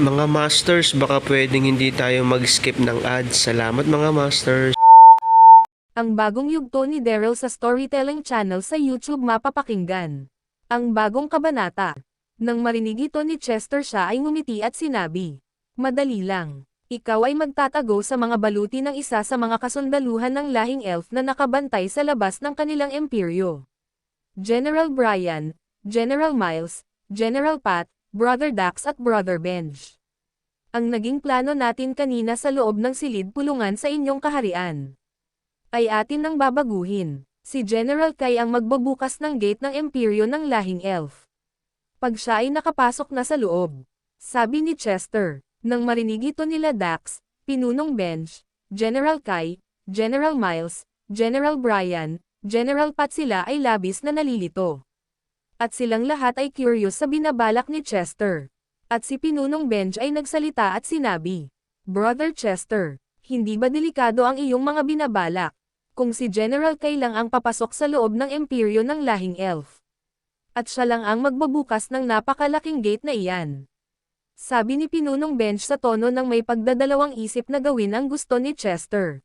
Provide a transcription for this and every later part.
Mga Masters, baka pwedeng hindi tayo mag-skip ng ads. Salamat mga Masters. Ang bagong yugto ni Daryl sa Storytelling Channel sa YouTube mapapakinggan. Ang bagong kabanata. Nang marinig ito ni Chester siya ay ngumiti at sinabi, Madali lang. Ikaw ay magtatago sa mga baluti ng isa sa mga kasundaluhan ng lahing elf na nakabantay sa labas ng kanilang imperyo. General Brian, General Miles, General Pat, Brother Dax at Brother Benj. Ang naging plano natin kanina sa loob ng silid pulungan sa inyong kaharian ay atin nang babaguhin. Si General Kai ang magbabukas ng gate ng imperyo ng lahing elf. Pag siya ay nakapasok na sa loob, sabi ni Chester, nang marinig ito nila Dax, Pinunong Bench, General Kai, General Miles, General Brian, General Pat sila ay labis na nalilito. At silang lahat ay curious sa binabalak ni Chester. At si Pinunong Bench ay nagsalita at sinabi, Brother Chester, hindi ba delikado ang iyong mga binabalak? Kung si General Kai lang ang papasok sa loob ng imperyo ng lahing elf. At siya lang ang magbabukas ng napakalaking gate na iyan. Sabi ni Pinunong Bench sa tono ng may pagdadalawang isip na gawin ang gusto ni Chester.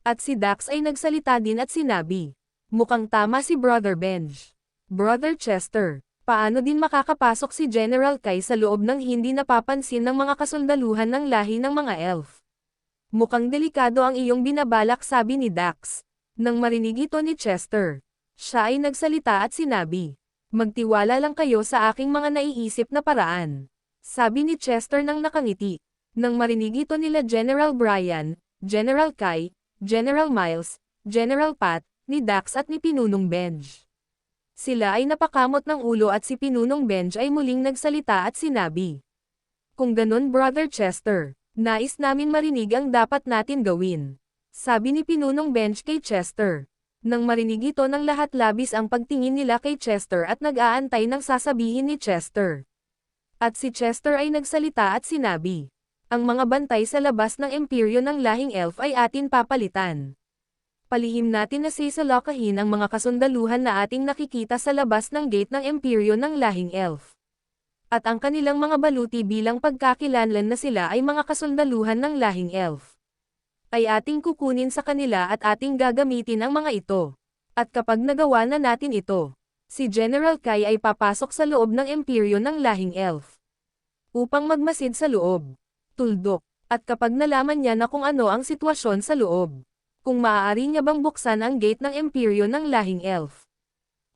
At si Dax ay nagsalita din at sinabi, Mukhang tama si Brother Bench. Brother Chester, paano din makakapasok si General Kai sa loob ng hindi napapansin ng mga kasundaluhan ng lahi ng mga elf? Mukhang delikado ang iyong binabalak sabi ni Dax. Nang marinig ito ni Chester, siya ay nagsalita at sinabi, Magtiwala lang kayo sa aking mga naiisip na paraan. Sabi ni Chester nang nakangiti. Nang marinig ito nila General Brian, General Kai, General Miles, General Pat, ni Dax at ni Pinunong Benj. Sila ay napakamot ng ulo at si Pinunong Benj ay muling nagsalita at sinabi. Kung ganun Brother Chester, nais namin marinig ang dapat natin gawin. Sabi ni Pinunong Bench kay Chester. Nang marinig ito ng lahat labis ang pagtingin nila kay Chester at nag-aantay ng sasabihin ni Chester. At si Chester ay nagsalita at sinabi, Ang mga bantay sa labas ng imperyo ng lahing elf ay atin papalitan. Palihim natin na sisalokahin ang mga kasundaluhan na ating nakikita sa labas ng gate ng imperyo ng lahing elf. At ang kanilang mga baluti bilang pagkakilanlan na sila ay mga kasundaluhan ng lahing elf ay ating kukunin sa kanila at ating gagamitin ang mga ito. At kapag nagawa na natin ito, si General Kai ay papasok sa loob ng imperyo ng lahing elf. Upang magmasid sa loob, tuldok, at kapag nalaman niya na kung ano ang sitwasyon sa loob, kung maaari niya bang buksan ang gate ng imperyo ng lahing elf.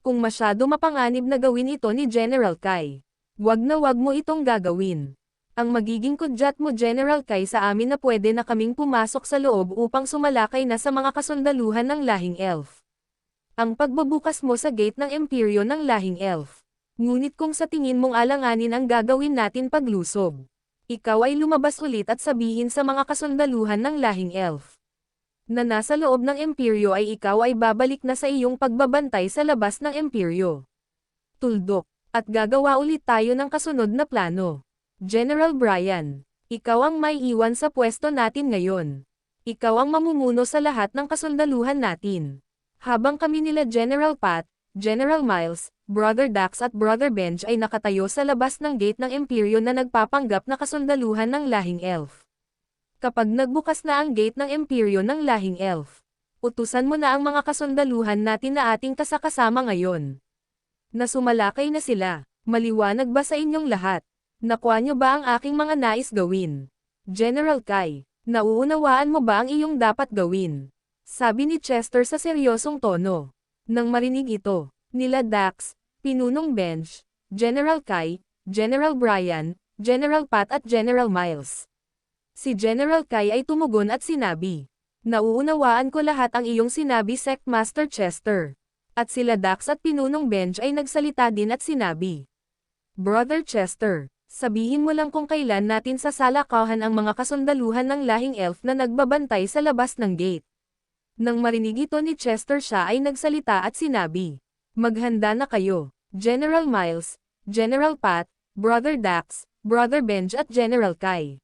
Kung masyado mapanganib na gawin ito ni General Kai, wag na wag mo itong gagawin. Ang magiging kudyat mo General Kai sa amin na pwede na kaming pumasok sa loob upang sumalakay na sa mga kasundaluhan ng lahing elf. Ang pagbabukas mo sa gate ng imperyo ng lahing elf. Ngunit kung sa tingin mong alanganin ang gagawin natin paglusob, ikaw ay lumabas ulit at sabihin sa mga kasundaluhan ng lahing elf. Na nasa loob ng imperyo ay ikaw ay babalik na sa iyong pagbabantay sa labas ng imperyo. Tuldok, at gagawa ulit tayo ng kasunod na plano. General Brian, ikaw ang may iwan sa pwesto natin ngayon. Ikaw ang mamumuno sa lahat ng kasundaluhan natin. Habang kami nila General Pat, General Miles, Brother Dax at Brother Benj ay nakatayo sa labas ng gate ng imperyo na nagpapanggap na kasundaluhan ng lahing elf. Kapag nagbukas na ang gate ng imperyo ng lahing elf, utusan mo na ang mga kasundaluhan natin na ating kasakasama ngayon. Na sumalakay na sila, maliwanag ba sa inyong lahat? Nakuha niyo ba ang aking mga nais gawin? General Kai, nauunawaan mo ba ang iyong dapat gawin? Sabi ni Chester sa seryosong tono. Nang marinig ito, nila Dax, Pinunong Bench, General Kai, General Brian, General Pat at General Miles. Si General Kai ay tumugon at sinabi, Nauunawaan ko lahat ang iyong sinabi Sect Master Chester. At sila Dax at Pinunong Bench ay nagsalita din at sinabi, Brother Chester, sabihin mo lang kung kailan natin sasalakahan ang mga kasundaluhan ng lahing elf na nagbabantay sa labas ng gate. Nang marinig ito ni Chester siya ay nagsalita at sinabi, Maghanda na kayo, General Miles, General Pat, Brother Dax, Brother Benj at General Kai.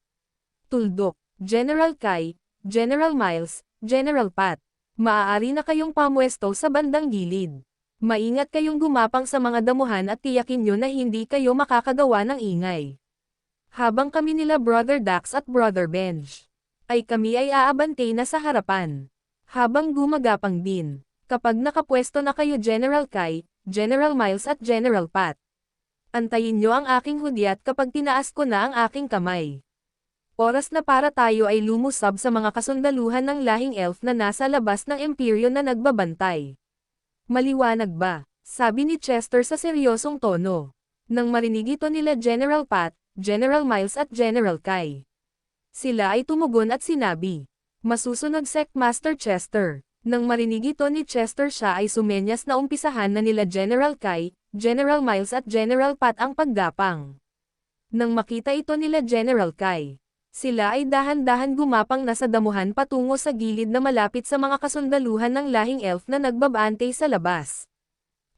Tuldok, General Kai, General Miles, General Pat. Maaari na kayong pamwesto sa bandang gilid. Maingat kayong gumapang sa mga damuhan at tiyakin nyo na hindi kayo makakagawa ng ingay. Habang kami nila Brother Dax at Brother Benj, ay kami ay aabante na sa harapan. Habang gumagapang din, kapag nakapwesto na kayo General Kai, General Miles at General Pat. Antayin nyo ang aking hudyat kapag tinaas ko na ang aking kamay. Oras na para tayo ay lumusab sa mga kasundaluhan ng lahing elf na nasa labas ng imperyo na nagbabantay. Maliwanag ba? Sabi ni Chester sa seryosong tono. Nang marinig ito nila General Pat, General Miles at General Kai. Sila ay tumugon at sinabi, Masusunod Sect Master Chester. Nang marinig ito ni Chester siya ay sumenyas na umpisahan na nila General Kai, General Miles at General Pat ang paggapang. Nang makita ito nila General Kai, sila ay dahan-dahan gumapang na sa damuhan patungo sa gilid na malapit sa mga kasundaluhan ng lahing elf na nagbabante sa labas.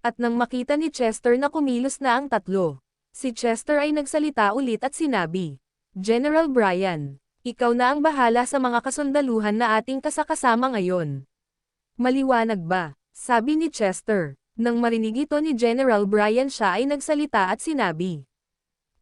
At nang makita ni Chester na kumilos na ang tatlo, si Chester ay nagsalita ulit at sinabi, General Brian, ikaw na ang bahala sa mga kasundaluhan na ating kasakasama ngayon. Maliwanag ba? Sabi ni Chester. Nang marinig ito ni General Brian siya ay nagsalita at sinabi.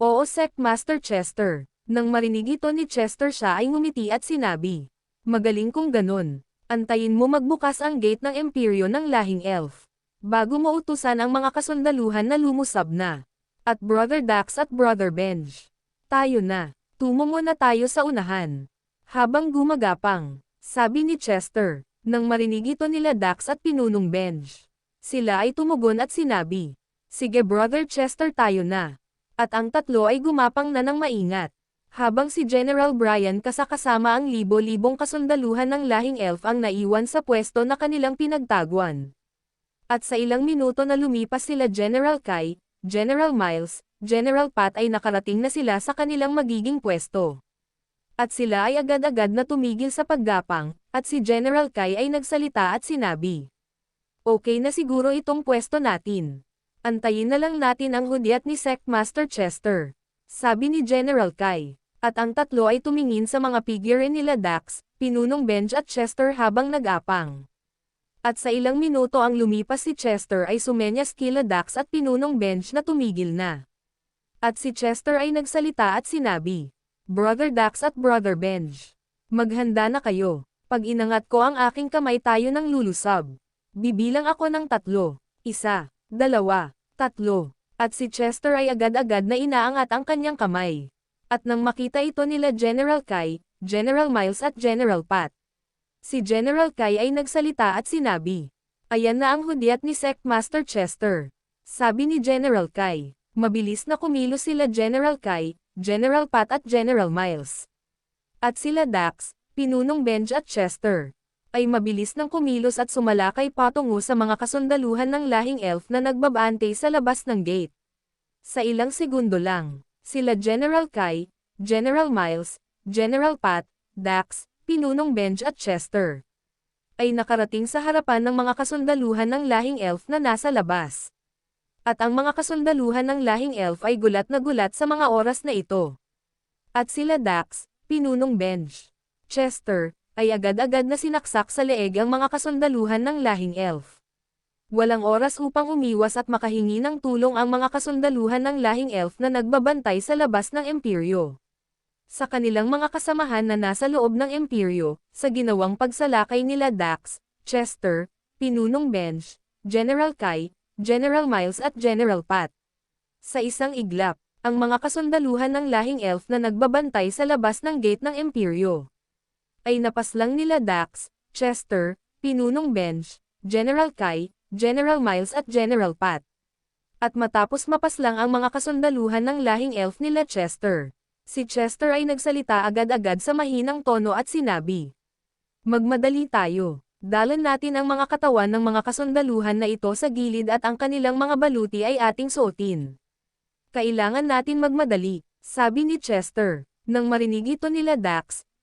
Oo Sec Master Chester. Nang marinig ito ni Chester siya ay ngumiti at sinabi. Magaling kung ganun. Antayin mo magbukas ang gate ng Imperyo ng lahing elf. Bago mo utusan ang mga kasundaluhan na lumusab na. At Brother Dax at Brother Benj. Tayo na. Tumungo na tayo sa unahan. Habang gumagapang, sabi ni Chester, nang marinig ito nila Dax at Pinunong Benj. Sila ay tumugon at sinabi, Sige Brother Chester tayo na. At ang tatlo ay gumapang na ng maingat. Habang si General Brian kasakasama ang libo-libong kasundaluhan ng lahing elf ang naiwan sa pwesto na kanilang pinagtaguan. At sa ilang minuto na lumipas sila General Kai, General Miles, General Pat ay nakarating na sila sa kanilang magiging pwesto. At sila ay agad-agad na tumigil sa paggapang, at si General Kai ay nagsalita at sinabi. Okay na siguro itong pwesto natin. Antayin na lang natin ang hudyat ni Sect Master Chester. Sabi ni General Kai. At ang tatlo ay tumingin sa mga figure nila Dax, Pinunong Benj at Chester habang nag-apang. At sa ilang minuto ang lumipas si Chester ay sumenyas kila Dax at Pinunong Benj na tumigil na. At si Chester ay nagsalita at sinabi, Brother Dax at Brother Benj, maghanda na kayo. Pag inangat ko ang aking kamay tayo ng lulusab. Bibilang ako ng tatlo. Isa, dalawa, tatlo. At si Chester ay agad-agad na inaangat ang kanyang kamay. At nang makita ito nila General Kai, General Miles at General Pat. Si General Kai ay nagsalita at sinabi, Ayan na ang hudyat ni Sect Master Chester. Sabi ni General Kai, mabilis na kumilos sila General Kai, General Pat at General Miles. At sila Dax, Pinunong Benj at Chester, ay mabilis nang kumilos at sumalakay patungo sa mga kasundaluhan ng lahing elf na nagbabante sa labas ng gate. Sa ilang segundo lang, sila General Kai, General Miles, General Pat, Dax, Pinunong Benj at Chester ay nakarating sa harapan ng mga kasundaluhan ng lahing elf na nasa labas. At ang mga kasundaluhan ng lahing elf ay gulat na gulat sa mga oras na ito. At sila Dax, Pinunong Benj, Chester, ay agad-agad na sinaksak sa leeg ang mga kasundaluhan ng lahing elf. Walang oras upang umiwas at makahingi ng tulong ang mga kasundaluhan ng lahing elf na nagbabantay sa labas ng imperyo. Sa kanilang mga kasamahan na nasa loob ng imperyo, sa ginawang pagsalakay nila Dax, Chester, Pinunong Benj, General Kai, General Miles at General Pat. Sa isang iglap, ang mga kasundaluhan ng lahing elf na nagbabantay sa labas ng gate ng Imperyo. Ay napaslang nila Dax, Chester, Pinunong Bench, General Kai, General Miles at General Pat. At matapos mapaslang ang mga kasundaluhan ng lahing elf nila Chester, si Chester ay nagsalita agad-agad sa mahinang tono at sinabi, Magmadali tayo. Dalan natin ang mga katawan ng mga kasundaluhan na ito sa gilid at ang kanilang mga baluti ay ating suotin. Kailangan natin magmadali, sabi ni Chester. Nang marinig ito nila Dax,